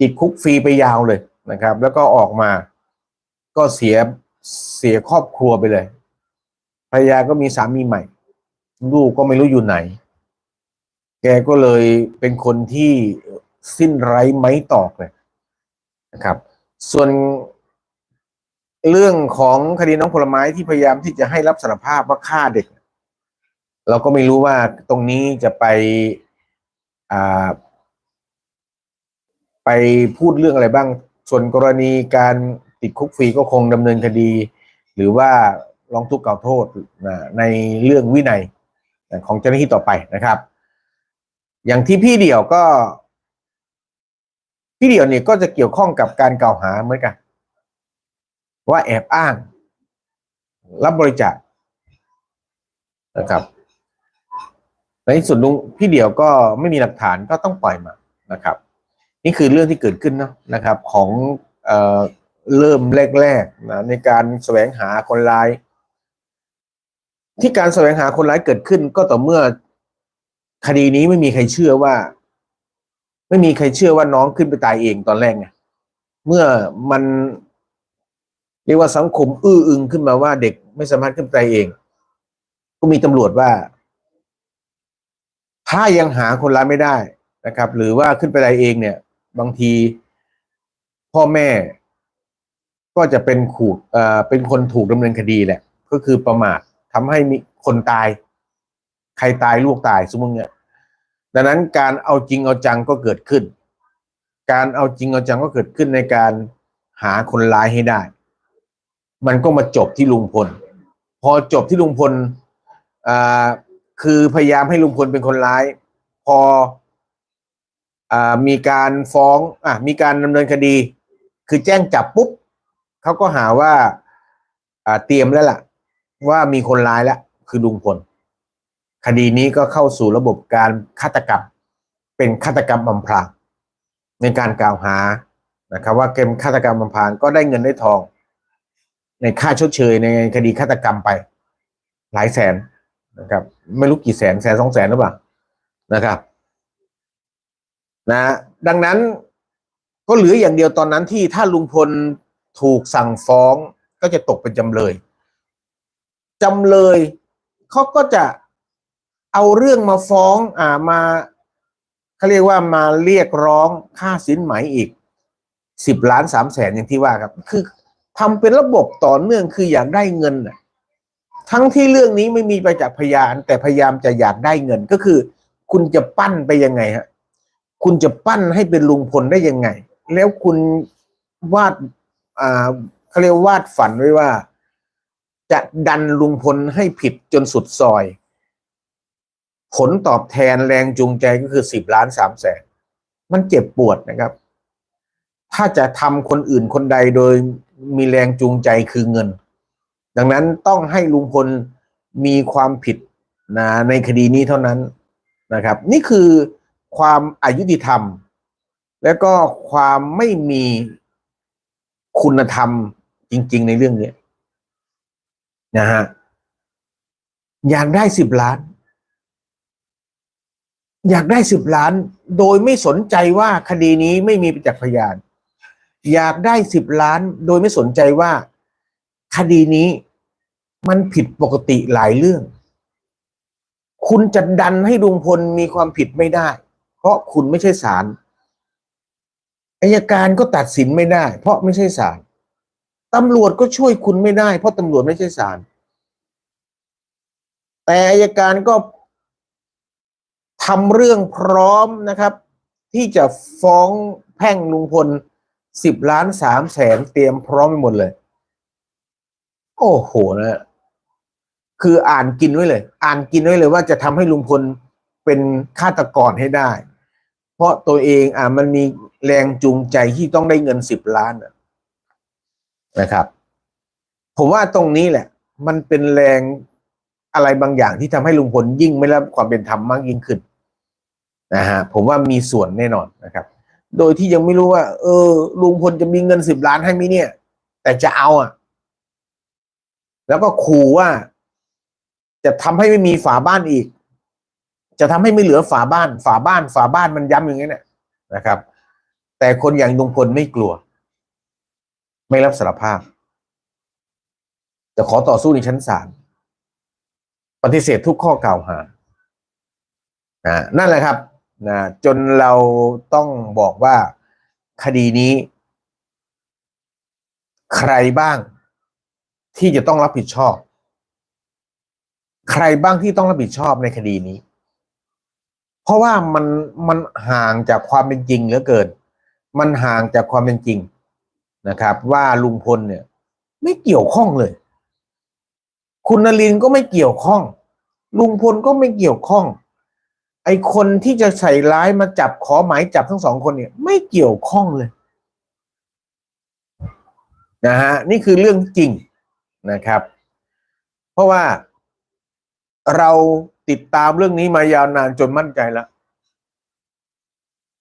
ติดคุกฟรีไปยาวเลยนะครับ แล้วก็ออกมาก็เสียเสียครอบครัวไปเลยภรรยาก็มีสามีใหม่ ลูกก็ไม่รู้อยู่ไหน แกก็เลยเป็นคนที่สิ้นไร้ไม้ตอกเลยนะครับ ส่วนเรื่องของคดีน้องผลไม้ที่พยายามที่จะให้รับสารภาพว่าฆ่าเด็ก เราก็ไม่รู้ว่าตรงนี้จะไปอ่า ไปพูดเรื่องอะไรบ้าง ส่วนกรณีการติดคุกฟรีก็คงดำเนินคดี หรือว่าร้องทุกข์กล่าวโทษนะในเรื่องวินัยของเจ้าหน้าที่ต่อไปนะครับ อย่างที่พี่เดี่ยวก็ พี่เดี่ยวเนี่ยก็จะเกี่ยวข้องกับการกล่าวหาเหมือนกัน ว่าแอบอ้าง รับบริจาคนะครับในที่สุดลุงพี่เดี่ยวก็ไม่มีหลักฐานก็ต้องปล่อยมานะครับ นี่คือเรื่องที่เกิดขึ้นเนาะนะครับของเอ่อเริ่มแรกๆนะในการแสวงหาคนร้าย ที่การแสวงหาคนร้ายเกิดขึ้นก็ต่อเมื่อคดีนี้ไม่มีใครเชื่อว่า ไม่มีใครเชื่อว่าน้องขึ้นไปตายเองตอนแรกไงเมื่อมันเรียกว่าสังคมอื้ออึงขึ้นมาว่าเด็กไม่สามารถขึ้นไปตายเอง ก็มีตำรวจว่า ถ้ายังหาคนร้ายไม่ได้นะครับ หรือว่าขึ้นไปตายเองเนี่ย บางที พ่อแม่ก็จะเป็นขูดเอ่อเป็นคนถูกดำเนินคดีแหละ ก็คือประมาททำให้มีคนตาย ใครตายลูกตายสมมติเนี่ยดังนั้นการเอาจริงเอาจังก็เกิดขึ้น การเอาจริงเอาจังก็เกิดขึ้นในการหาคนร้ายให้ได้ มันก็มาจบที่ลุงพล พอจบที่ลุงพลอ่าคือพยายามให้ลุงพลเป็นคนร้าย พอ มีการฟ้องอะมีการดำเนินคดี คือแจ้งจับปุ๊บเขาก็หาว่าอ่าเตรียมแล้วล่ะ ว่ามีคนร้ายแล้วคือลุงพลคดีนี้ก็เข้าสู่ระบบการฆาตกรรมเป็นฆาตกรรมอำพรางในการกล่าวหานะครับ ว่าเกมฆาตกรรมอำพรางก็ได้เงินได้ทอง ในค่าชดเชยในคดีฆาตกรรมไป หลายแสนนะครับ ไม่รู้กี่แสนแสนสองแสนหรือเปล่านะครับ นะดังนั้นก็เหลืออย่างเดียวตอนนั้นที่ถ้าลุงพลถูกสั่งฟ้องก็จะตกเป็นจำเลยจำเลยเขาก็จะเอาเรื่องมาฟ้องอ่ามาเขาเรียกว่ามาเรียกร้องค่าสินไหมอีกสิบล้านสามแสนอย่างที่ว่าครับ คือทำเป็นระบบต่อเนื่องคืออยากได้เงินนะทั้งที่เรื่องนี้ไม่มีไปจากพยาน แต่พยายามจะอยากได้เงินก็คือ คุณจะปั้นไปยังไงฮะ คุณจะปั้นให้เป็นลุงพลได้ยังไง แล้วคุณวาดอ่าเขาเรียกวาดฝันไว้ว่า จะดันลุงพลให้ผิดจนสุดซอย ผลตอบแทนแรงจูงใจก็คือสิบล้านสามแสนมันเจ็บปวดนะครับ ถ้าจะทำคนอื่นคนใดโดยมีแรงจูงใจคือเงิน ดังนั้นต้องให้ลุงพลมีความผิดนะในคดีนี้เท่านั้นนะครับ นี่คือ ความอายุติธรรม แล้วก็ความไม่มีคุณธรรมจริง ๆ ในเรื่องนี้นะฮะอยากได้สิบล้าน อยากได้สิบล้าน โดยไม่สนใจว่าคดีนี้ไม่มีประจักษ์พยาน อยากได้สิบล้าน โดยไม่สนใจว่า คดีนี้มันผิดปกติหลายเรื่อง คุณจะดันให้ลุงพลมีความผิดไม่ได้ ราะคุณไม่ใช่ศาลอายการก็ตัดสินไม่ได้ เพราะไม่ใช่ศาลตำรวจก็ช่วยคุณไม่ได้ เพราะตำรวจไม่ใช่ศาลแต่อายการก็ทำเรื่องพร้อมนะครับ ที่จะฟ้องแพ่งลุงพลสิบล้านสามแสนเตรียมพร้อมไปหมดเลย โอ้โหนะคืออ่านกินไว้เลย อ่านกินไว้เลยว่าจะทำให้ลุงพลเป็นฆาตกรให้ได้ เพราะตัวเองอ่ามันมีแรงจูงใจที่ต้องได้เงินสิบล้านนะครับ ผมว่าตรงนี้แหละ มันเป็นแรงอะไรบางอย่างที่ทำให้ลุงพลยิ่งไม่รับความเป็นธรรมมากยิ่งขึ้นนะฮะผมว่ามีส่วนแน่นอนนะครับ โดยที่ยังไม่รู้ว่า เออ ลุงพลจะมีเงินสิบล้านให้ไหมเนี่ย แต่จะเอาอะ แล้วก็ขู่ว่า จะทำให้ไม่มีฝาบ้านอีก จะทำให้ไม่เหลือฝาบ้าน ฝาบ้าน ฝาบ้านมันย้ำอย่างนี้เนี่ยนะครับ แต่คนอย่างลุงพลไม่กลัว ไม่รับสารภาพ จะขอต่อสู้ในชั้นศาลปฏิเสธทุกข้อกล่าวหานะนั่นแหละครับนะจนเราต้องบอกว่าคดีนี้ ใครบ้างที่จะต้องรับผิดชอบ ใครบ้างที่ต้องรับผิดชอบในคดีนี้ เพราะว่ามันมันห่างจากความเป็นจริงเหลือเกิน มันห่างจากความเป็นจริงนะครับ ว่าลุงพลเนี่ย ไม่เกี่ยวข้องเลย คุณนลินทร์ก็ไม่เกี่ยวข้อง ลุงพลก็ไม่เกี่ยวข้อง ไอคนที่จะใส่ร้ายมาจับขอหมายจับทั้งสองคนเนี่ย ไม่เกี่ยวข้องเลยนะฮะนี่คือเรื่องจริงนะครับ เพราะว่าเรา ติดตามเรื่องนี้มายาวนานจนมั่นใจแล้ว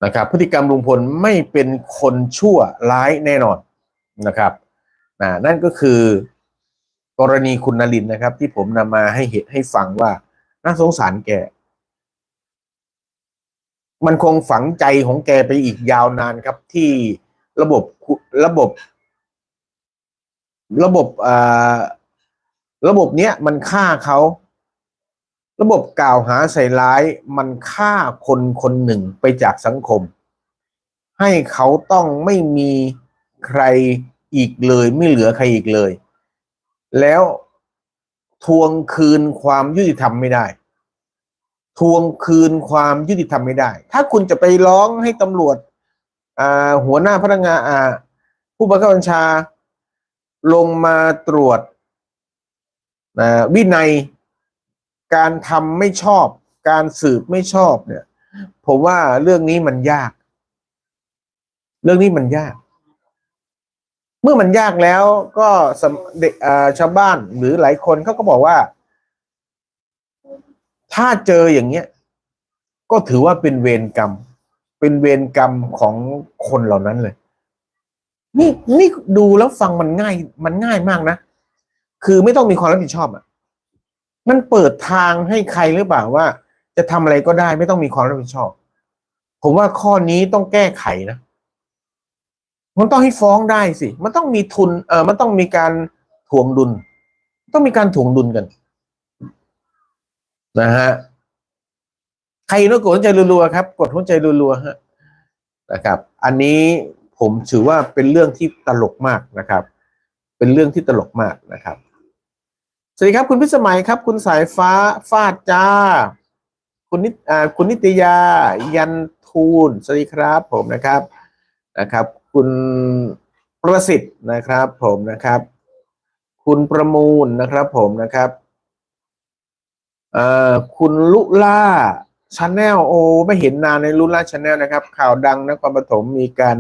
นะครับ พฤติกรรมลุงพลไม่เป็นคนชั่วร้ายแน่นอนนะครับนะนั่นก็คือกรณีคุณนลินนะครับ ที่ผมนำมาให้เหตุให้ฟังว่า น่าสงสารแกมันคงฝังใจของแกไปอีกยาวนานครับ ที่ระบบระบบ ระบบอ่าระบบเนี้ยมันฆ่าเขา ระบบกล่าวหาใส่ร้ายมันฆ่าคนคนหนึ่งไปจากสังคม ให้เขาต้องไม่มีใครอีกเลย ไม่เหลือใครอีกเลย แล้วทวงคืนความยุติธรรมไม่ได้ ทวงคืนความยุติธรรมไม่ได้ ถ้าคุณจะไปร้องให้ตำรวจหัวหน้าพนักงานผู้บังคับบัญชาลงมาตรวจวินัย การทำไม่ชอบ การสืบไม่ชอบเนี่ย ผมว่าเรื่องนี้มันยาก เรื่องนี้มันยาก เมื่อมันยากแล้วก็เด็กชาวบ้านหรือหลายคนเขาก็บอกว่า ถ้าเจออย่างเงี้ย ก็ถือว่าเป็นเวรกรรม เป็นเวรกรรมของคนเหล่านั้นเลย นี่นี่ดูแล้วฟังมันง่าย มันง่ายมากนะคือไม่ต้องมีความรับผิดชอบอะ มันเปิดทางให้ใครหรือเปล่าว่า จะทำอะไรก็ได้ไม่ต้องมีความรับผิดชอบ ผมว่าข้อนี้ต้องแก้ไขนะมันต้องให้ฟ้องได้สิ มันต้องมีทุน เออมันต้องมีการถ่วงดุล ต้องมีการถ่วงดุลกัน นะฮะ ใครต้องกดหัวใจรัวๆครับ กดหัวใจรัวๆฮะ นะครับ อันนี้ผมถือว่าเป็นเรื่องที่ตลกมากนะครับ เป็นเรื่องที่ตลกมากนะครับ สวัสดีครับคุณพิสมัยครับ คุณสายฟ้าฟาดจ้า คุณนิตอ่าคุณนิตยา ยันทูลสวัสดีครับผมนะครับนะครับ คุณประสิทธิ์นะครับผมนะครับ คุณประมูลนะครับผมนะครับเอ่อคุณลุล่าชาแนลโอไม่เห็นนานในลุล่าชาแนลนะครับ ข่าวดังนครปฐมมีการ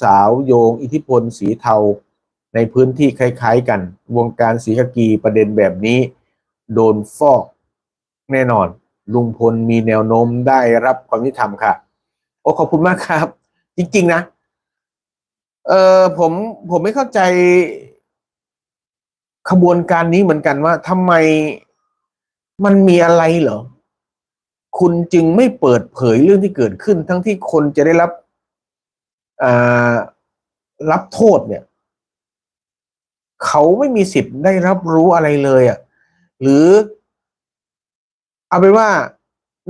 สาวโยงอิทธิพลสีเทา ในพื้นที่คล้ายๆกัน วงการสีกากีประเด็นแบบนี้ โดนฟอกแน่นอน ลุงพลมีแนวโน้มได้รับความยุติธรรมค่ะ โอ้ขอบคุณมากครับ จริง ๆ นะ เออผมผมไม่เข้าใจขบวนการนี้เหมือนกันว่าทำไมมันมีอะไรเหรอ คุณจึงไม่เปิดเผยเรื่องที่เกิดขึ้น ทั้งที่คนจะได้รับอ่ารับโทษเนี่ย เขาไม่มีสิทธิ์ได้รับรู้อะไรเลยอะ่ะหรือ เอาเป็นว่า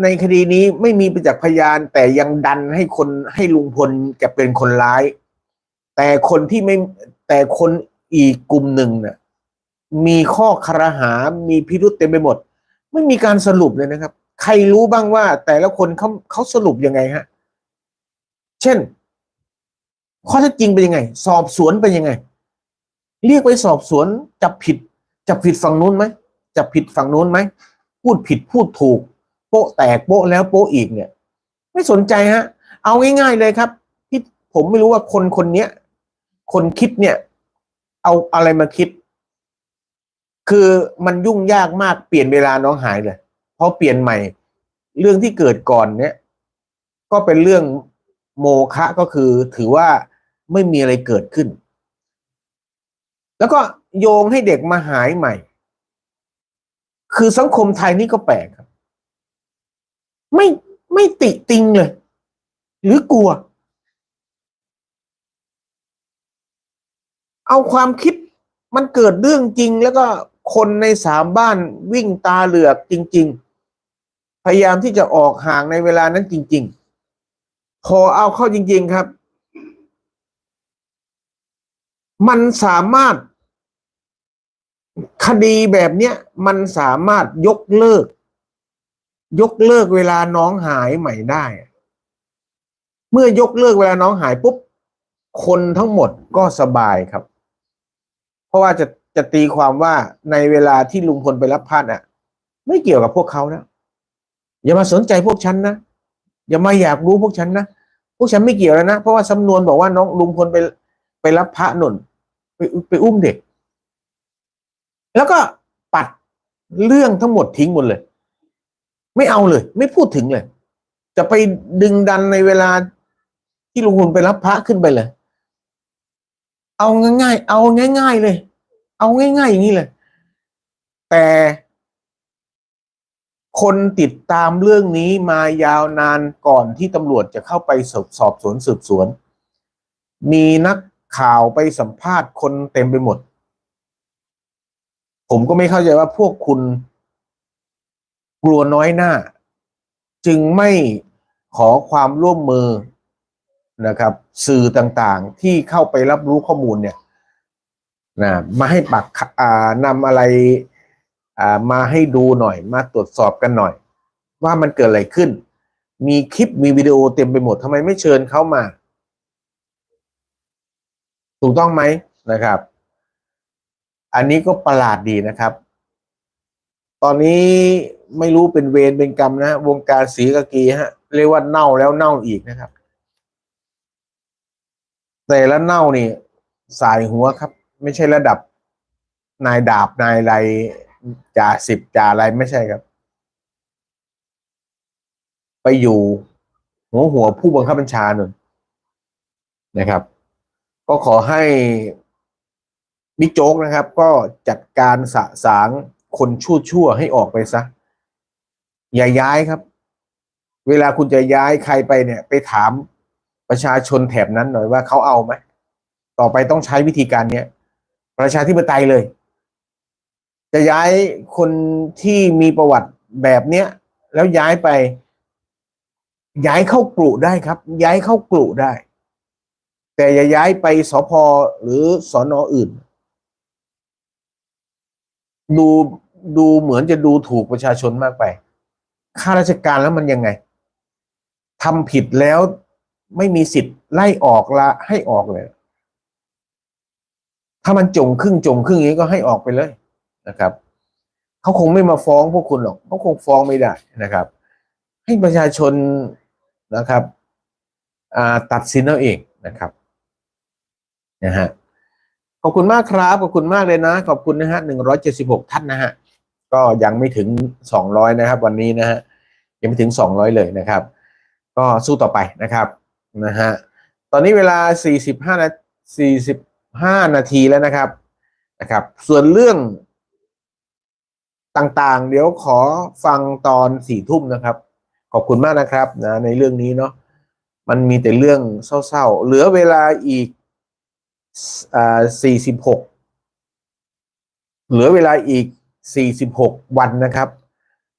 ในคดีนี้ไม่มีประจักษ์พยาน แต่ยังดันให้คนให้ลุงพลจะเป็นคนร้าย แต่คนที่ไม่แต่คนอีกกลุ่มหนึ่งเน่ะมีข้อคารหา มีพิรุษเต็มไปหมด ไม่มีการสรุปเลยนะครับ ใครรู้บ้างว่า แต่ละคนเขาเขาสรุปยังไงฮะ เช่น ข้อเท็จจริงเป็นยังไง สอบสวนเป็นยังไง เรียกไปสอบสวนจับผิดจับผิดฝั่งนู้นไหมจับผิดฝั่งนู้นไหมพูดผิดพูดถูก โป๊ะแตกโป๊ะแล้วโป๊ะอีกเนี่ย ไม่สนใจฮะ เอาง่ายๆเลยครับที่ผมไม่รู้ว่าคนคนเนี้ยคนคิดเนี่ย เอาอะไรมาคิด คือมันยุ่งยากมากเปลี่ยนเวลาน้องหายเลยเพราะเปลี่ยนใหม่ เรื่องที่เกิดก่อนเนี่ย ก็เป็นเรื่องโมฆะก็คือถือว่าไม่มีอะไรเกิดขึ้น แล้วก็โยงให้เด็กมาหายใหม่ คือสังคมไทยนี่ก็แปลกครับ ไม่ไม่ติติงเลย หรือกลัว เอาความคิดมันเกิดเรื่องจริงแล้วก็คนในสามบ้านวิ่งตาเหลือกจริง ๆ พยายามที่จะออกห่างในเวลานั้นจริง ๆ พอเอาเข้าจริง ๆ ครับ มันสามารถ คดีแบบเนี้ยมันสามารถยกเลิก ยกเลิกเวลาน้องหายใหม่ได้ เมื่อยกเลิกเวลาน้องหายปุ๊บคนทั้งหมดก็สบายครับ เพราะว่าจะจะตีความว่าในเวลาที่ลุงพลไปรับพัดอะ ไม่เกี่ยวกับพวกเขานะอย่ามาสนใจพวกฉันนะอย่ามาอยากรู้พวกฉันนะพวกฉันไม่เกี่ยวแล้วนะเพราะว่าสำนวนบอกว่าน้องลุงพลไป ไปรับพระหนุนไปไปอุ้มเด็ก แล้วก็ปัดเรื่องทั้งหมดทิ้งหมดเลย ไม่เอาเลย ไม่พูดถึงเลย จะไปดึงดันในเวลาที่ลุงพลไปรับพระขึ้นไปเลย เอาง่ายๆ เอาง่าย ๆ เลย เอาง่าย ๆ อย่างนี้เลย แต่คนติดตามเรื่องนี้มายาวนานก่อนที่ตำรวจจะเข้าไปสอบสอบสวนสืบสวน มีนัก ข่าวไปสัมภาษณ์คนเต็มไปหมด ผมก็ไม่เข้าใจว่าพวกคุณกลัวน้อยหน้า จึงไม่ขอความร่วมมือนะครับ สื่อต่างๆที่เข้าไปรับรู้ข้อมูลเนี่ยนะมาให้ปักนำอะไรอ่ามาให้ดูหน่อย มาตรวจสอบกันหน่อย ว่ามันเกิดอะไรขึ้น มีคลิปมีวิดีโอเต็มไปหมดทำไมไม่เชิญเขามา ถูกต้องไหมนะครับ อันนี้ก็ประหลาดดีนะครับ ตอนนี้ไม่รู้เป็นเวรเป็นกรรมนะวงการสีกากีฮะเรียกว่าเน่าแล้วเน่าอีกนะครับ แต่ละเน่านี่สายหัวครับ ไม่ใช่ระดับนายดาบนายไรจ่าสิบจ่าอะไรไม่ใช่ครับ ไปอยู่หัวหัวผู้บังคับบัญชาหนึ่งนะครับ ก็ขอให้บิ๊กโจ๊กนะครับ ก็จัดการสะสางคนชั่วชั่วให้ออกไปซะ อย่าย้ายครับ เวลาคุณจะย้ายใครไปเนี่ย ไปถามประชาชนแถบนั้นหน่อยว่าเขาเอาไหมต่อไปต้องใช้วิธีการเนี้ยประชาธิปไตยเลย จะย้ายคนที่มีประวัติแบบเนี้ยแล้วย้ายไป ย้ายเข้ากลุ่ได้ครับ ย้ายเข้ากลุ่ได้ แต่อย่าย้ายไปสพหรือสอนออื่น ดูดูเหมือนจะดูถูกประชาชนมากไปข้าราชการแล้วมันยังไงทำผิดแล้วไม่มีสิทธิ์ไล่ออกละให้ออกเลย ถ้ามันจงครึ่งจงครึ่งอย่างนี้ก็ให้ออกไปเลยนะครับเขาคงไม่มาฟ้องพวกคุณหรอกเขาคงฟ้องไม่ได้นะครับ ให้ประชาชนนะครับตัดสินเอาเองนะครับ นะฮะขอบคุณมากครับขอบคุณมากเลยนะ ขอบคุณนะฮะหนึ่งร้อยเจ็ดสิบหกท่านนะฮะก็ยังไม่ถึงสองร้อยนะครับ วันนี้นะฮะยังไม่ถึงสองร้อยเลยนะครับ ก็สู้ต่อไปนะครับนะฮะตอนนี้เวลาสี่สิบห้านาสี่สิบห้านาทีแล้วนะครับนะครับ ส่วนเรื่องต่างๆ เดี๋ยวขอฟังตอนสี่ทุ่มนะครับ ขอบคุณมากนะครับนะในเรื่องนี้เนาะมันมีแต่เรื่องเศร้าๆ เหลือเวลาอีก อ่าสี่สิบหกเหลือเวลาอีกสี่สิบหกวันนะครับ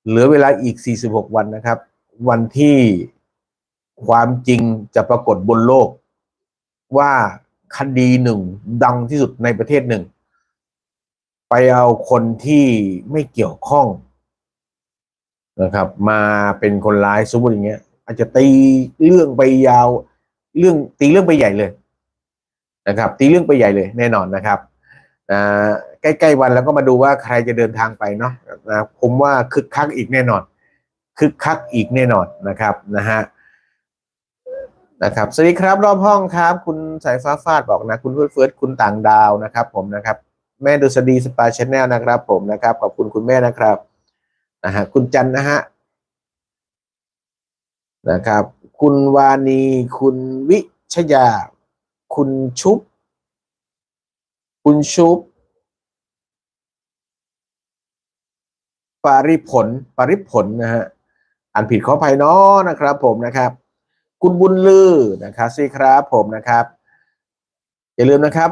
เหลือเวลาอีกสี่สิบหกวันนะครับ วันที่ความจริงจะปรากฏบนโลก ว่าคดีหนึ่งดังที่สุดในประเทศหนึ่ง ไปเอาคนที่ไม่เกี่ยวข้องนะครับ มาเป็นคนร้ายสมมติอย่างเงี้ย อาจจะตีเรื่องไปยาว เรื่องตีเรื่องไปใหญ่เลย นะครับตีเรื่องไปใหญ่เลยแน่นอนนะครับใกล้ๆวันแล้วก็มาดูว่าใครจะเดินทางไปเนาะนะผมว่าคึกคักอีกแน่นอน คึกคักอีกแน่นอนนะครับนะฮะนะครับสวัสดีครับรอบห้องครับ คุณสายฟ้าฟาดบอกนะคุณเฟิร์สเฟิร์สคุณต่างดาวนะครับ ผมนะครับ แม่ดุษฎีสปาชแนลนะครับ ผมนะครับขอบคุณคุณแม่นะครับนะฮะคุณจันนะฮะนะครับ คุณวานีคุณวิชยา คุณชุบ คุณชุบปริผลปริผลนะฮะอ่านผิดขออภัยน้อนะครับผมนะครับ คุณบุญลือนะครับสิครับผมนะครับ อย่าลืมนะครับ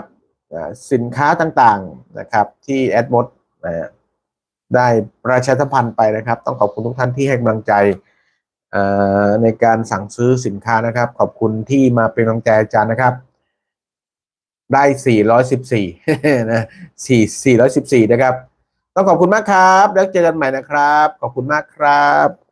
สินค้าต่างๆนะครับที่แอดมดนะฮะได้ประชาสัมพันธ์ไปนะครับ ต้องขอบคุณทุกท่านที่ให้กำลังใจในการสั่งซื้อสินค้านะครับ ขอบคุณที่มาเป็นกำลังใจอาจารย์นะครับ ได้ 414นะ4 414 นะครับ ต้องขอบคุณมากครับ แล้วเจอกันใหม่นะครับ ขอบคุณมากครับ